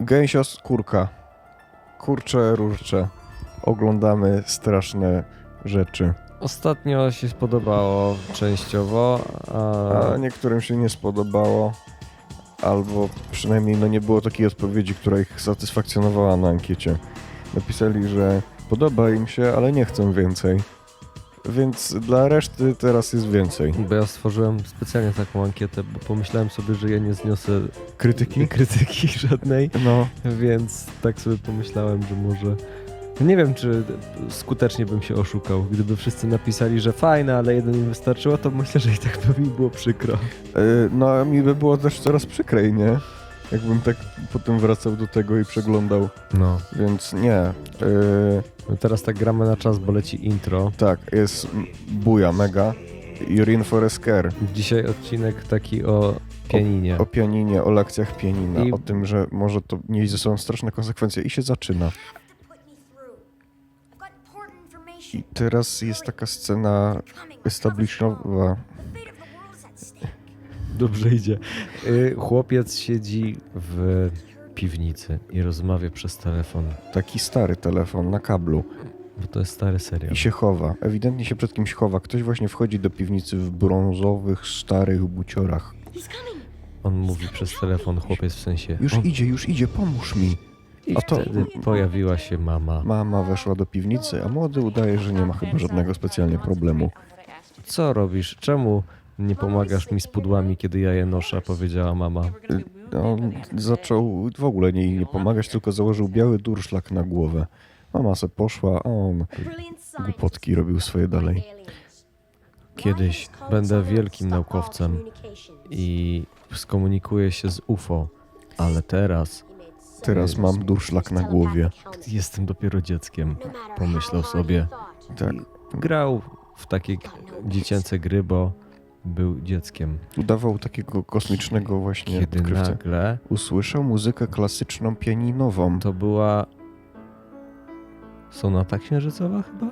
Gęsia skórka. Kurcze, różcze. Oglądamy straszne rzeczy. Ostatnio się spodobało częściowo, a A niektórym się nie spodobało. Albo przynajmniej no nie było takiej odpowiedzi, która ich satysfakcjonowała na ankiecie. Napisali, że podoba im się, ale nie chcą więcej. Więc dla reszty teraz jest więcej. bo ja stworzyłem specjalnie taką ankietę, bo pomyślałem sobie, że ja nie zniosę Krytyki? krytyki żadnej, No, więc tak sobie pomyślałem, że może... Nie wiem, czy skutecznie bym się oszukał. Gdyby wszyscy napisali, że fajne, ale jeden im wystarczyło, to myślę, że i tak by mi było przykro. Yy, No, mi by było też coraz przykrej, nie? Jakbym tak potem wracał do tego i przeglądał. No. Więc nie. Yy, no teraz tak gramy na czas, bo leci intro. tak, jest buja mega. Urin for a Scare. Dzisiaj odcinek taki o pianinie. O pianinie, o lekcjach pianina, I- o tym, że może to nieść ze sobą straszne konsekwencje. I się zaczyna. I teraz jest taka scena establishowa. Dobrze idzie. Y, Chłopiec siedzi w piwnicy i rozmawia przez telefon, Taki stary telefon na kablu. bo to jest stary serial. I się chowa. Ewidentnie się przed kimś chowa. Ktoś właśnie wchodzi do piwnicy w brązowych, starych buciorach. On mówi przez telefon, chłopiec w sensie. Już on, idzie, już idzie, pomóż mi. I a to- wtedy pojawiła się mama. Mama weszła do piwnicy, a młody udaje, że nie ma chyba żadnego specjalnie problemu. Co robisz? Czemu nie pomagasz mi z pudłami, kiedy ja je noszę? Powiedziała mama. On zaczął w ogóle nie, nie pomagać, tylko założył biały durszlak na głowę. Mama se poszła, a on głupotki robił swoje dalej. Kiedyś będę wielkim naukowcem i skomunikuję się z UFO, ale teraz Teraz mam durszlak na głowie. jestem dopiero dzieckiem. Pomyślał sobie. Tak. Grał w takie dziecięce gry, bo był dzieckiem. Udawał takiego kosmicznego właśnie Kiedy odkrywcę. nagle Usłyszał muzykę klasyczną pianinową. to była sonata księżycowa chyba?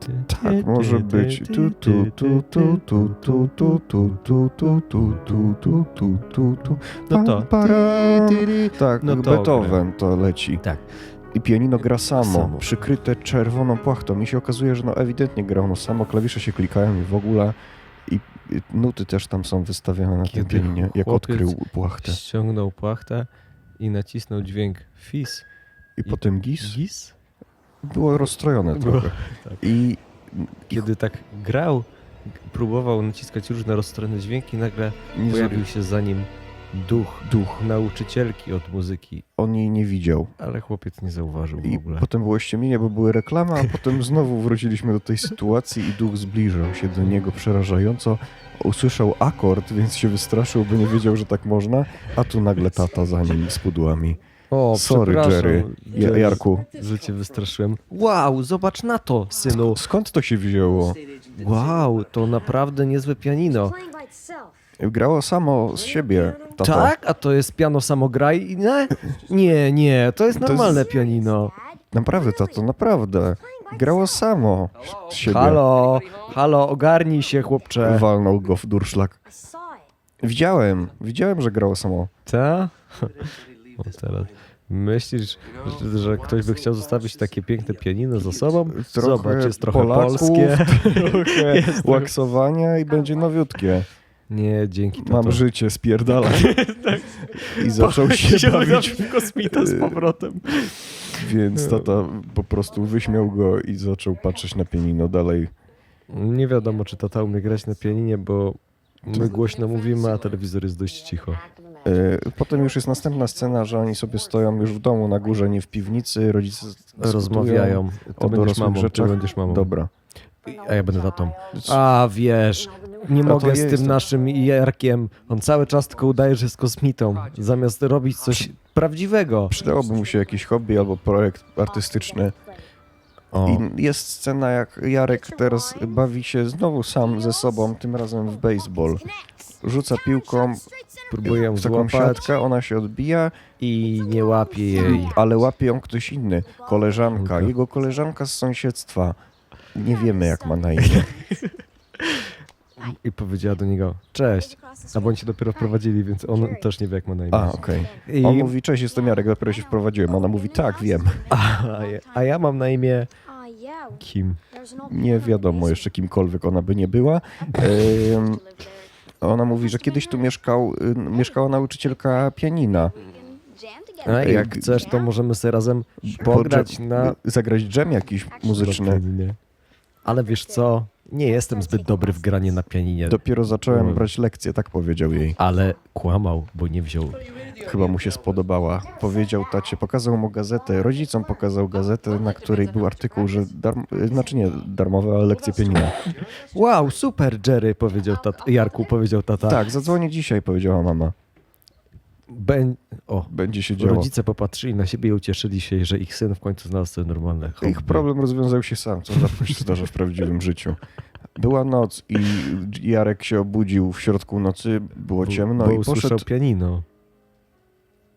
Ty, Tak, ty, może ty, być. Tu, tu, tu, tu, tu, tu, tu, tu, tu, tu, tu, tu, tu, tu, tu, tu. No to. Tak, No to Beethoven to leci. Tak. I pianino gra samo, Samo. przykryte czerwoną płachtą. I się okazuje, że no ewidentnie gra ono samo, klawisze się klikają i w ogóle. I nuty też tam są wystawiane na tym pianinie, jak odkrył płachtę. Ściągnął płachtę i nacisnął dźwięk fis. I potem gis Gis? było rozstrojone Było, trochę. tak. I Kiedy tak grał, próbował naciskać różne rozstrojone dźwięki, nagle nie pojawił się za nim duch, duch. nauczycielki od muzyki, On jej nie widział. ale chłopiec nie zauważył w I ogóle. potem było ściemnienie, bo były reklamy, a potem znowu wróciliśmy do tej sytuacji i duch zbliżał się do niego przerażająco. Usłyszał akord, więc się wystraszył, bo nie wiedział, że tak można, a tu nagle tata za nim z pudłami. O, Sorry, przepraszam, Jerry. Ja, Jerry, Jarku. Że cię wystraszyłem. Wow, zobacz na to, synu. Skąd to się wzięło? Wow, to naprawdę niezłe pianino. Grało samo z siebie, tato. Tak? A to jest piano samograjne? Nie, nie, to jest To jest- normalne pianino. Naprawdę, tato, naprawdę. Grało samo z siebie. Halo, halo, ogarnij się, chłopcze. Walnął go w durszlak. Widziałem, widziałem, że grało samo. Ta? O, teraz. Myślisz, że, że ktoś by chciał zostawić takie piękne pianino za sobą? Zobacz, jest trochę Polaków, polskie. trochę Jest łaksowania i będzie nowiutkie. Nie, dzięki tato. Mam życie, spierdalaj. I zaczął się bawić, w kosmita z powrotem. więc tata po prostu wyśmiał go i zaczął patrzeć na pianino dalej. Nie wiadomo, czy tata umie grać na pianinie, bo my głośno mówimy, a telewizor jest dość cicho. E, Potem już jest następna scena, że oni sobie stoją już w domu na górze, nie w piwnicy, rodzice Rozmawiają. Ty o dorosłych mamą, ty rzeczach. będziesz mamą. Dobra. A ja będę tatą. A wiesz, nie mogę z tym naszym Jarkiem. On cały czas tylko udaje, że jest kosmitą, zamiast robić coś prawdziwego. Przydałoby mu się jakieś hobby albo projekt artystyczny. O, I jest scena, jak Jarek teraz bawi się znowu sam ze sobą, tym razem w baseball. Rzuca piłką próbuję ją w taką złapać siatkę, ona się odbija, i nie łapie jej. ale łapie ją ktoś inny. Koleżanka, jego koleżanka z sąsiedztwa. Nie wiemy, jak ma na imię. i powiedziała do niego cześć. A bo oni się dopiero wprowadzili, więc on też nie wie jak ma na imię. A, okej. I, On mówi, cześć, jestem Jarek, dopiero się wprowadziłem. Ona mówi, tak, wiem. a, ja- a ja mam na imię. Kim. Nie wiadomo jeszcze kimkolwiek ona by nie była. Ym, ona mówi, że kiedyś tu mieszkał, y, mieszkała nauczycielka pianina. A Ej, jak chcesz, to możemy sobie razem pograć Podrze- na Zagrać dżem jakiś muzyczny. Ale wiesz co? Nie jestem zbyt dobry w granie na pianinie. Dopiero zacząłem Mm. brać lekcje, tak powiedział jej. Ale kłamał, bo nie wziął. Chyba mu się spodobała. Powiedział tacie, pokazał mu gazetę, rodzicom pokazał gazetę, na której był artykuł, że darm, znaczy nie darmowe, ale lekcje pianina. Wow, super Jerry, powiedział tata. Jarku, powiedział tata. Tak, zadzwonię dzisiaj, powiedziała mama. O, Będzie się działo. rodzice popatrzyli na siebie i ucieszyli się, że ich syn w końcu znalazł sobie normalne hobby. Ich problem rozwiązał się sam, co rzadko się zdarza w prawdziwym życiu. Była noc i Jarek się obudził w środku nocy, było Bo- ciemno bo i poszedł... pianino.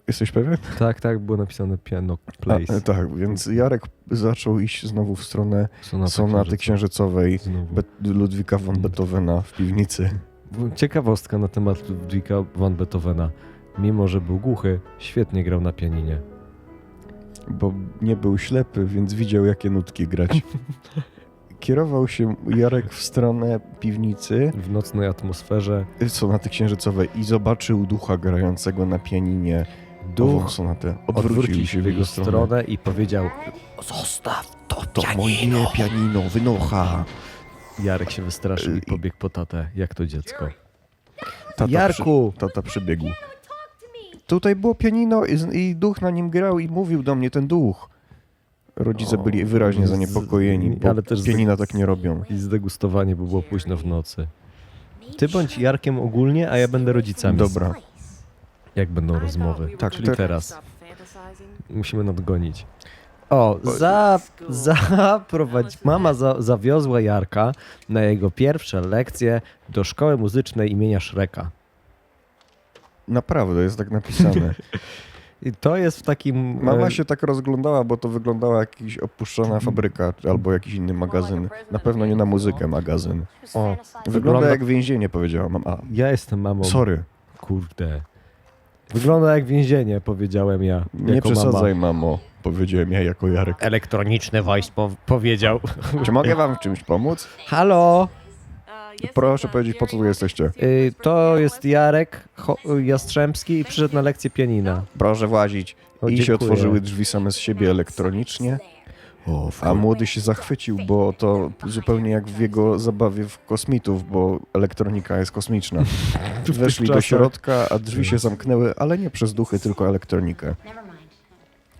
Jesteś pewien? Tak, tak, było napisane piano A, place. e, tak, więc Jarek zaczął iść znowu w stronę Sonata sonaty księżycowej. Be- Ludwika von Beethovena w piwnicy. Ciekawostka na temat Ludwika van Beethovena. Mimo, że był głuchy, świetnie grał na pianinie. bo nie był ślepy, więc widział, jakie nutki grać. Kierował się Jarek w stronę piwnicy, W nocnej atmosferze sonaty księżycowej i zobaczył ducha grającego na pianinie duch sonatę. odwrócił się w jego stronę i powiedział Zostaw to, to moje pianino, wynocha. Jarek się wystraszył i I- pobiegł po tatę, jak to dziecko. Tata Jarku! Przy, tata przybiegł. Tutaj było pianino i, z- i duch na nim grał i mówił do mnie ten duch. Rodzice O, byli wyraźnie z- zaniepokojeni, bo ale też z- pianina tak nie robią. I zdegustowanie, bo było późno w nocy. Ty bądź Jarkiem ogólnie, a ja będę rodzicami. Dobra. Jak będą rozmowy. Tak, Czyli te- teraz. Musimy nadgonić. O, za, zaprowadź, mama za, zawiozła Jarka na jego pierwsze lekcje do szkoły muzycznej imienia Szreka. Naprawdę, jest tak napisane. I to jest w takim... Mama e, się tak rozglądała, bo to wyglądała jakaś opuszczona fabryka albo jakiś inny magazyn. Na pewno nie na muzykę magazyn. O, Wygląda Wygląda- jak więzienie, powiedziała mama. Ja jestem mamą. Sorry, Kurde. Wygląda jak więzienie, powiedziałem ja. nie jako przesadzaj, Mama. mamo, powiedziałem ja jako Jarek. Elektroniczny voice po powiedział. Czy mogę wam w czymś pomóc? Halo, Proszę powiedzieć, po co tu jesteście. y, to jest Jarek Ho- Jastrzębski i przyszedł na lekcję pianina. Proszę włazić. O, I się dziękuję. otworzyły drzwi same z siebie elektronicznie. O, A młody się zachwycił, bo to zupełnie jak w jego zabawie w kosmitów, bo elektronika jest kosmiczna. Weszli do czasach. środka, a drzwi się zamknęły, ale nie przez duchy, tylko elektronikę.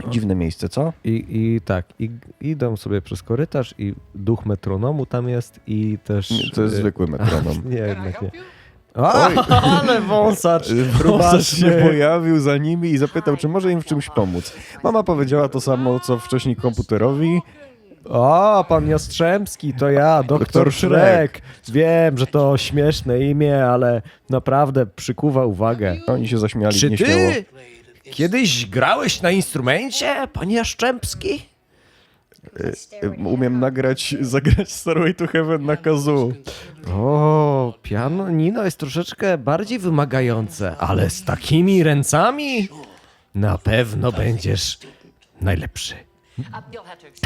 Dziwne miejsce, co? I, I tak, i, idą sobie przez korytarz i duch metronomu tam jest i też... Nie, To jest y, zwykły metronom. Nie, jednak nie. A, ale wąsacz! Wąsacz się pojawił za nimi i zapytał, czy może im w czymś pomóc. Mama powiedziała to samo, co wcześniej komputerowi. O, pan Jastrzębski, to ja, doktor Doktor Szrek. Wiem, że to śmieszne imię, ale naprawdę przykuwa uwagę. Oni się zaśmiali Czy nieśmiało. ty kiedyś grałeś na instrumencie, panie Jastrzębski? Y, Umiem nagrać, zagrać Starway to Heaven na kazoo. O, piano Nino jest troszeczkę bardziej wymagające, ale z takimi ręcami na pewno będziesz najlepszy.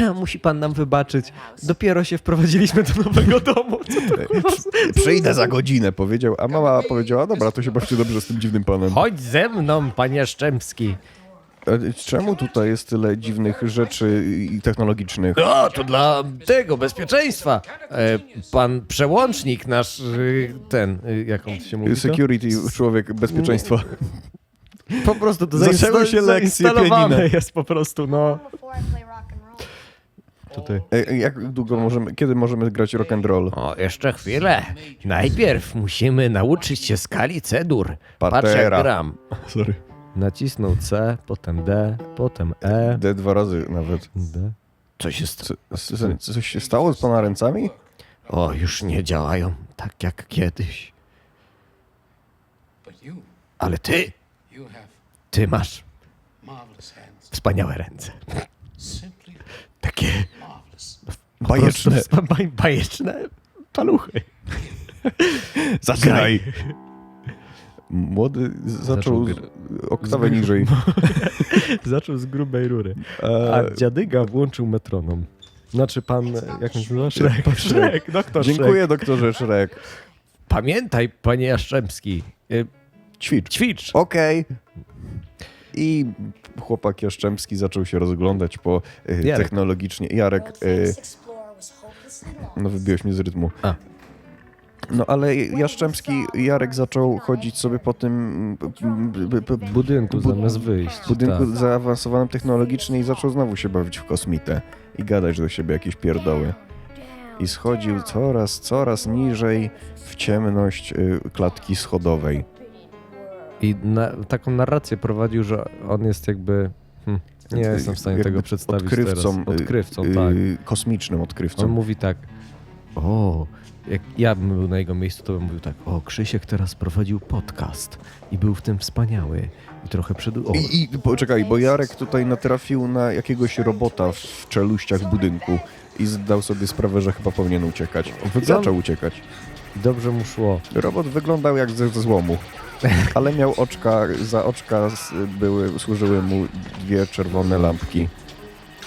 A, musi pan nam wybaczyć. Dopiero się wprowadziliśmy do nowego domu. Co to kurwa? Przyjdę za godzinę, powiedział, a mama powiedziała, dobra, to się bawcie dobrze z tym dziwnym panem. Chodź ze mną, panie Szczębski. E, Czemu tutaj jest tyle dziwnych rzeczy i technologicznych? O, to dla tego bezpieczeństwa. E, pan przełącznik nasz, y, ten, y, jak on się mówi? to? Security, człowiek, bezpieczeństwo. Po prostu to Zaczęły zainsta- się lekcje zainstalowane pianina. jest po prostu, no. Before I play rock and roll. Tutaj. E, Jak długo możemy, kiedy możemy grać rock and roll? O, jeszcze chwilę. Najpierw musimy nauczyć się skali cedur. Patrz Patera. jak gram. Sorry. Nacisnął C, potem D, potem E. D dwa razy nawet. D. Coś jest. Co, co, coś się stało z pana ręcami? O, już nie działają tak jak kiedyś. Ale ty, ty masz wspaniałe ręce. Takie. Bajeczne. baj, bajeczne paluchy. Zaczynaj! Młody zaczął Zaczął gr- oktawę z- niżej. Zaczął z grubej rury. E, A dziadyga włączył metronom. Znaczy pan, jak nazywa? Szrek. Pan Szrek. Szrek, doktor Dziękuję, Szrek. doktorze Szrek. Pamiętaj, panie Jaszczemski, y, Ćwicz. ćwicz. Okej. I chłopak Jaszczemski zaczął się rozglądać po y, Jarek. technologicznie. Jarek, y, no wybiłeś mnie z rytmu. A. No ale Jaszczemski, Jarek zaczął chodzić sobie po tym b- b- b- budynku Bu- zamiast wyjść. budynku tak. zaawansowanym technologicznie i zaczął znowu się bawić w kosmitę i gadać do siebie jakieś pierdoły. I schodził coraz, coraz niżej w ciemność y, klatki schodowej. I na, taką narrację prowadził, że on jest jakby... Hm, nie jestem w stanie tego przedstawić odkrywcą, teraz. y, Odkrywcą, y, tak. Kosmicznym odkrywcą. On mówi tak, o, jak ja bym był na jego miejscu, to bym mówił tak, o, Krzysiek teraz prowadził podcast i był w tym wspaniały i trochę przed... O, I, I poczekaj, bo Jarek tutaj natrafił na jakiegoś robota w czeluściach budynku i zdał sobie sprawę, że chyba powinien uciekać. Zaczął uciekać. dobrze mu szło. Robot wyglądał jak ze złomu, ale miał oczka, za oczka były, służyły mu dwie czerwone lampki.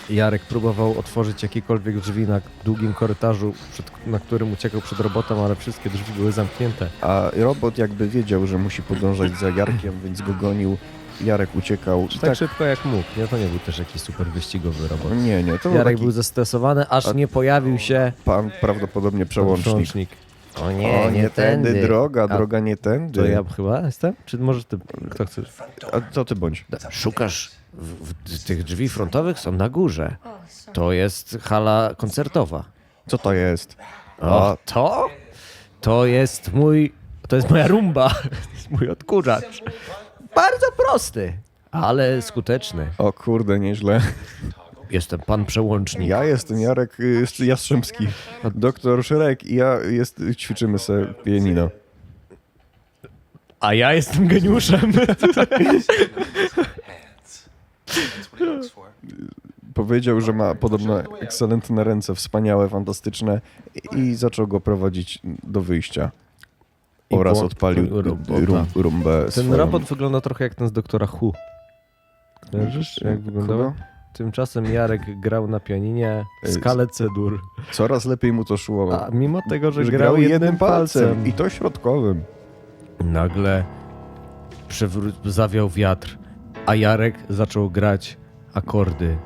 Jarek próbował otworzyć jakiekolwiek drzwi na długim korytarzu, przed, na którym uciekał przed robotem, ale wszystkie drzwi były zamknięte. A robot jakby wiedział, że musi podążać za Jarkiem, więc go gonił. Jarek uciekał. I Tak, szybko jak mógł. Nie, to nie był też jakiś super wyścigowy robot. Nie, nie, to był Jarek taki był zestresowany, aż A- nie pojawił się pan prawdopodobnie przełącznik. przełącznik. O o, nie tędy, droga, A droga nie tędy. To ja chyba jestem? Czy może ty, kto chcesz? A co ty bądź? Szukasz w, w, tych drzwi frontowych są na górze. To jest hala koncertowa. Co to jest? O, to? To jest mój, to jest moja rumba. To jest mój odkurzacz. Bardzo prosty, ale skuteczny. O kurde, nieźle. Jestem pan przełącznik. Ja jestem Jarek y, Jastrzębski, doktor Szerek i ja jest, ćwiczymy sobie pianino. A ja jestem geniuszem. Powiedział, że ma podobno ekscelentne ręce, wspaniałe, fantastyczne i zaczął go prowadzić do wyjścia. I Oraz odpalił rum, rumbę Ten swoją. robot wygląda trochę jak ten z doktora Hu. Kojarzysz, jak wyglądał? Tymczasem Jarek grał na pianinie Ej, skalę cedur. Coraz lepiej mu to szło. A mimo tego, że, że grał jednym palcem, i to środkowym. nagle przewró- zawiał wiatr, a Jarek zaczął grać akordy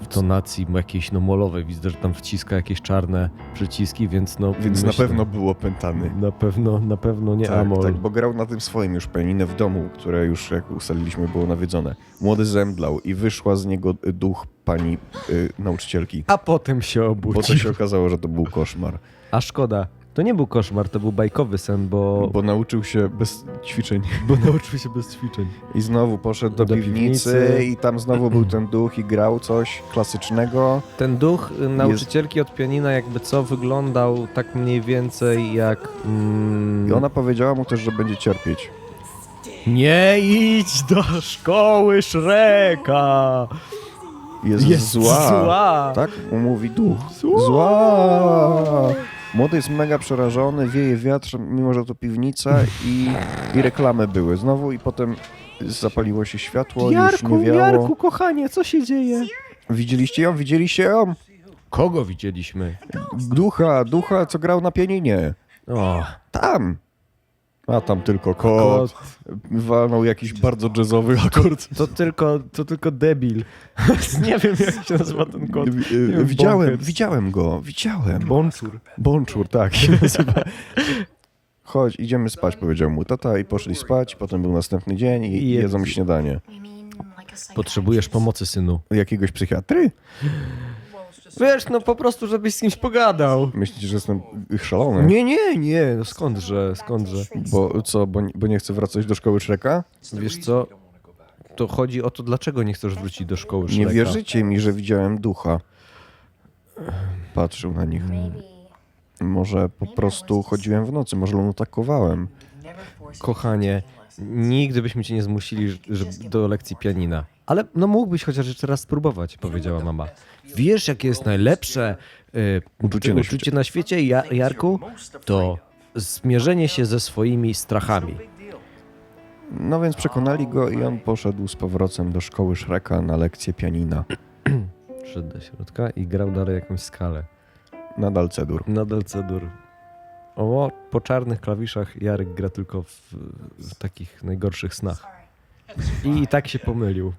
w tonacji jakiejś no molowej. Widzę, że tam wciska jakieś czarne przyciski, więc no Więc myślę- na pewno było pętany. na pewno, na pewno nie Tak, amol. tak, bo grał na tym swoim już pianinie w domu, które już, jak ustaliliśmy, było nawiedzone. Młody zemdlał i wyszła z niego duch pani y, nauczycielki. A potem się obudził. to się okazało, że to był koszmar. A szkoda. To nie był koszmar, to był bajkowy sen, bo, Bo nauczył się bez ćwiczeń. bo nauczył się bez ćwiczeń. I znowu poszedł do, Do piwnicy, piwnicy. i tam znowu był ten duch i grał coś klasycznego. Ten duch y, nauczycielki od pianina jakby co wyglądał tak mniej więcej jak... Mm, I ona powiedziała mu też, że będzie cierpieć. Nie idź do szkoły Szreka! Jest, Jest zła. zła. Tak mówi duch. Zła. Zła. Młody jest mega przerażony, wieje wiatr, mimo że to piwnica i, i reklamy były znowu i potem zapaliło się światło, Jarku, już nie wiało. Jarku, kochanie, co się dzieje? Widzieliście ją? Widzieliście ją? Kogo widzieliśmy? Ducha, ducha, co grał na pianinie. O, Tam. A tam tylko kot. Walnął jakiś bardzo jazzowy akord. to tylko, to tylko debil. nie wiem, jak się nazywa ten kot. Y, wiem, Widziałem, Bonkers. widziałem go, widziałem. Bonczur. Bonczur, tak. Chodź, idziemy spać, powiedział mu tata i poszli spać. Potem był następny dzień i I jedzą jedz- śniadanie. Potrzebujesz pomocy, synu. Jakiegoś psychiatry? Wiesz, no po prostu, żebyś z kimś pogadał. Myślicie, że jestem szalony? Nie, nie, nie, no skądże, skądże. Bo co, bo, bo nie chcę wracać do szkoły Shreka? Wiesz co, to chodzi o to, dlaczego nie chcesz wrócić do szkoły Nie Shreka. wierzycie mi, że widziałem ducha. Patrzył na nich. Może po prostu chodziłem w nocy, może lunatakowałem. Kochanie, nigdy byśmy cię nie zmusili że, do lekcji pianina. Ale no mógłbyś chociaż jeszcze raz spróbować, powiedziała mama. Wiesz, jakie jest najlepsze y, Uczucie na uczucie na świecie, ja, Jarku? To zmierzenie się ze swoimi strachami. No więc przekonali go i on poszedł z powrotem do szkoły Shreka na lekcję pianina. Szedł do środka i grał dalej jakąś skalę. Nadal cedur. Nadal cedur. O, po czarnych klawiszach Jarek gra tylko w, w takich najgorszych snach. I, I tak się pomylił.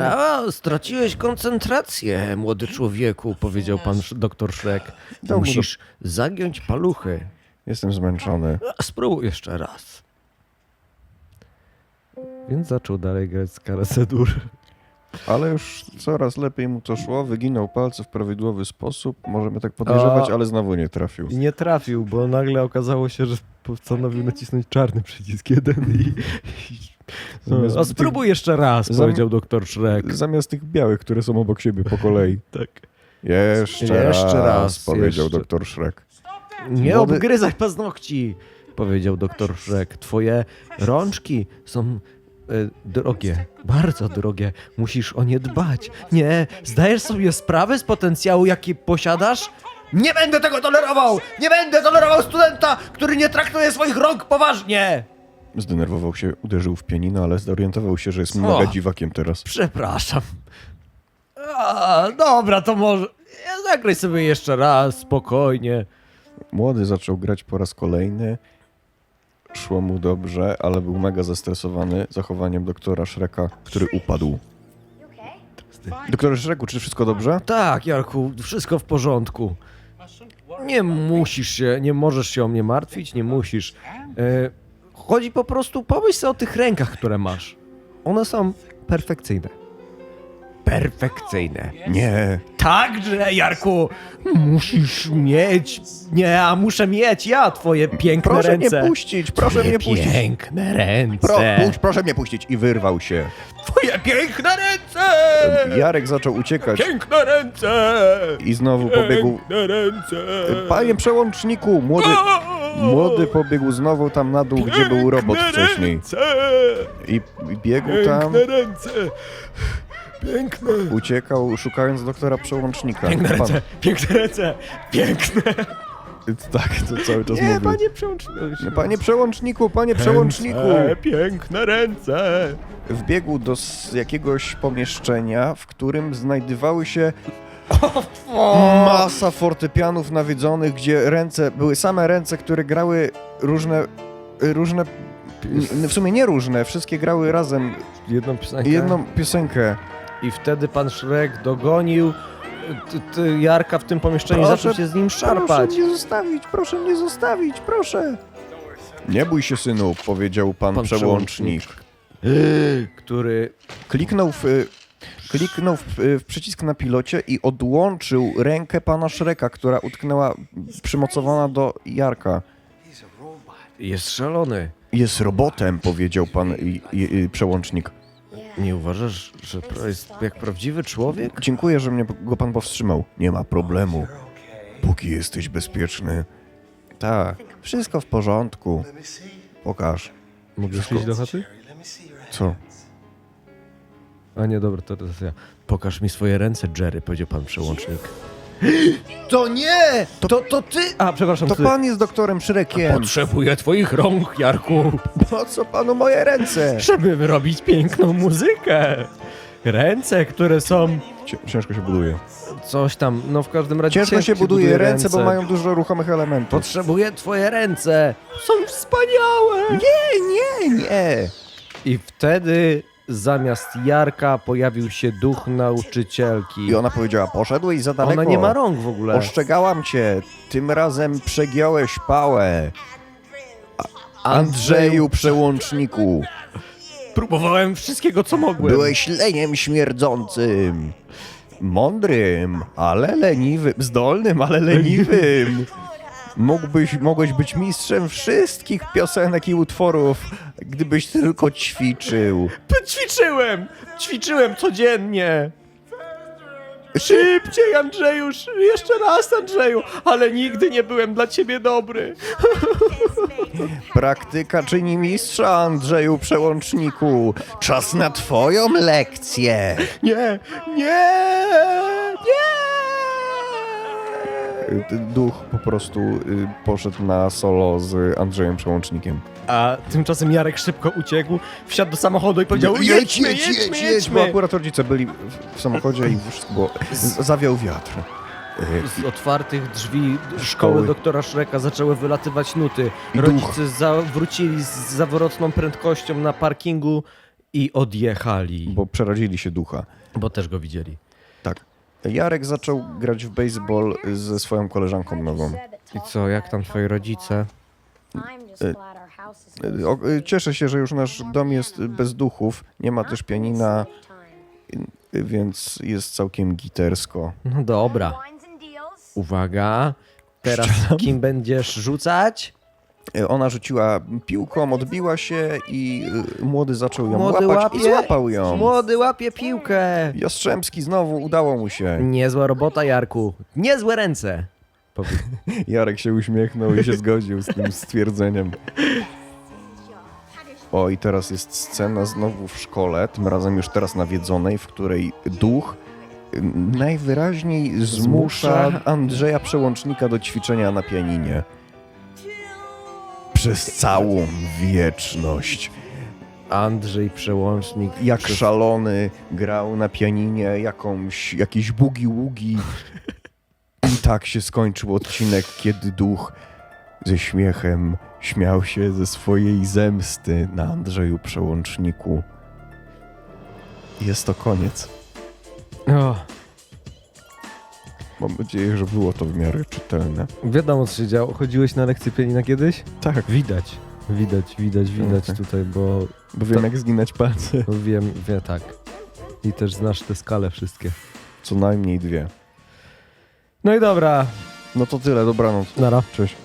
A, straciłeś koncentrację, młody człowieku, powiedział pan sz- doktor Szrek. Dał mu do- Musisz zagiąć paluchy. Jestem zmęczony. A, Spróbuj jeszcze raz. Więc zaczął dalej grać skalę cedur. Ale już coraz lepiej mu to szło, wyginał palce w prawidłowy sposób. Możemy tak podejrzewać, A- ale znowu nie trafił. I nie trafił, bo nagle okazało się, że postanowił nacisnąć czarny przycisk jeden i... Zamiast A spróbuj jeszcze raz, Zam- powiedział doktor Szrek. Zamiast tych białych, które są obok siebie po kolei. Tak. Jeszcze, Jeszcze raz, raz, powiedział jeszcze. doktor Shrek. Nie Młody- obgryzaj paznokci, powiedział doktor Szrek. Twoje rączki są drogie, bardzo drogie. Musisz o nie dbać. Nie, zdajesz sobie sprawę z potencjału, jaki posiadasz? Nie będę tego tolerował! Nie będę tolerował studenta, który nie traktuje swoich rąk poważnie! Zdenerwował się, uderzył w pianino, ale zorientował się, że jest mega O. dziwakiem teraz. Przepraszam. A, dobra, to może... Zagraj sobie jeszcze raz, spokojnie. Młody zaczął grać po raz kolejny. Szło mu dobrze, ale był mega zestresowany zachowaniem doktora Shreka, który upadł. Doktorze Shreku, czy wszystko dobrze? Tak, Jarku, wszystko w porządku. Nie musisz się, nie możesz się o mnie martwić, nie musisz. E, chodzi po prostu, pomyśl sobie o tych rękach, które masz. One są perfekcyjne. Perfekcyjne. Nie. Także, Jarku, musisz mieć. Nie, a muszę mieć ja twoje piękne Proszę ręce. mnie puścić, proszę mnie puścić. Piękne ręce. Pro, puść, proszę mnie puścić. I wyrwał się. Twoje piękne ręce. Jarek zaczął uciekać Piękne ręce. i znowu pobiegł. Piękne ręce. Panie przełączniku, młody, młody pobiegł znowu tam na dół, gdzie był robot Piękne wcześniej. Ręce. I, i biegł tam, Piękne ręce. Piękne. uciekał, szukając doktora przełącznika. Piękne Pan- ręce. Piękne ręce. Piękne. Tak, to cały czas Nie, mówił. panie przełączniku. Panie przełączniku, panie przełączniku! Ręce, Piękne ręce. Wbiegł do s- jakiegoś pomieszczenia, w którym znajdowały się masa fortepianów nawiedzonych, gdzie ręce, były same ręce, które grały różne, różne, n- w sumie nie różne, wszystkie grały razem Jedną piosenkę. jedną piosenkę. I wtedy pan Szrek dogonił t, t, Jarka w tym pomieszczeniu i zaczął się z nim szarpać. Proszę mnie zostawić, proszę mnie zostawić, proszę. Nie bój się, synu, powiedział pan, Pan przełącznik. Który Kliknął w, kliknął w, w przycisk na pilocie i odłączył rękę pana Szreka, która utknęła przymocowana do Jarka. jest szalony. Jest robotem, powiedział pan i, i, i przełącznik. Nie uważasz, że to jest jak prawdziwy człowiek? Dziękuję, że mnie go pan powstrzymał. Nie ma problemu. Póki jesteś bezpieczny. Tak, wszystko w porządku. Pokaż. Mogę iść do chaty? Co? A nie, dobra, to teraz ja. Pokaż mi swoje ręce, Jerry, powiedział pan przełącznik. To nie! To, to ty! A, przepraszam, To ty. pan jest doktorem Szrekiem. Potrzebuję twoich rąk, Jarku, Po co panu moje ręce? żeby wyrobić piękną muzykę. Ręce, które są Ciężko się buduje. coś tam, no w każdym razie Ciężko się buduje ręce, bo mają dużo ruchomych elementów. Potrzebuję twoje ręce. Są wspaniałe. Nie, nie, nie. I wtedy zamiast Jarka pojawił się duch nauczycielki. I ona powiedziała, poszedłeś za daleko. Ona nie ma rąk w ogóle. Ostrzegałam cię, tym razem przegiąłeś pałę. A- Andrzeju przełączniku, Próbowałem wszystkiego, co mogłem. byłeś leniem śmierdzącym. Mądrym, ale leniwym. Zdolnym, ale leniwym. Mógłbyś, mogłeś być mistrzem wszystkich piosenek i utworów, gdybyś tylko ćwiczył. Ćwiczyłem! Ćwiczyłem codziennie! Szybciej, Andrzeju! Jeszcze raz, Andrzeju! Ale nigdy nie byłem dla ciebie dobry. Praktyka czyni mistrza, Andrzeju Przełączniku. Czas na twoją lekcję. Nie! Nie! Nie! Y, duch po prostu y, poszedł na solo z Andrzejem Przełącznikiem. A tymczasem Jarek szybko uciekł, wsiadł do samochodu i powiedział jedźmy, jedźmy, Bo jedźmy. akurat rodzice byli w, samochodzie i wszystko było, zawiał wiatr. Z otwartych drzwi szkoły Szkoły. doktora Szreka zaczęły wylatywać nuty. Rodzice za, wrócili z zawrotną prędkością na parkingu i odjechali, bo, Bo przeradzili się ducha. też go widzieli. Tak. Jarek zaczął grać w baseball ze swoją koleżanką nową. I co, jak tam twoi rodzice? O- y, Cieszę się, że już nasz dom jest bez duchów, nie ma też pianina, y, więc jest całkiem gitersko. No dobra, uwaga. Teraz kim będziesz rzucać? Y, Ona rzuciła piłką, odbiła się i y, młody zaczął ją Młody łapać łapie, i złapał ją. Młody łapie piłkę. Jastrzębski znowu udało mu się. Niezła robota, Jarku. Niezłe ręce. Jarek się uśmiechnął i się zgodził z tym stwierdzeniem. O, i teraz jest scena znowu w szkole, tym razem już teraz nawiedzonej, w której duch y, najwyraźniej Zmusza. Andrzeja Przełącznika do ćwiczenia na pianinie. Przez całą wieczność. Andrzej Przełącznik. Jak przez- szalony grał na pianinie jakąś, jakieś bugi-ługi. I tak się skończył odcinek, kiedy duch ze śmiechem śmiał się ze swojej zemsty na Andrzeju Przełączniku. Jest to koniec. O, Mam nadzieję, że było to w miarę czytelne. wiadomo co się działo. Chodziłeś na lekcję pianina kiedyś? Tak, Widać. Widać, widać, widać Mhm. tutaj, bo bo wiem jak zginać palce. no wiem, wie tak. I też znasz te skale wszystkie. Co najmniej dwie. No i dobra, No to tyle, dobranoc. nara. Cześć.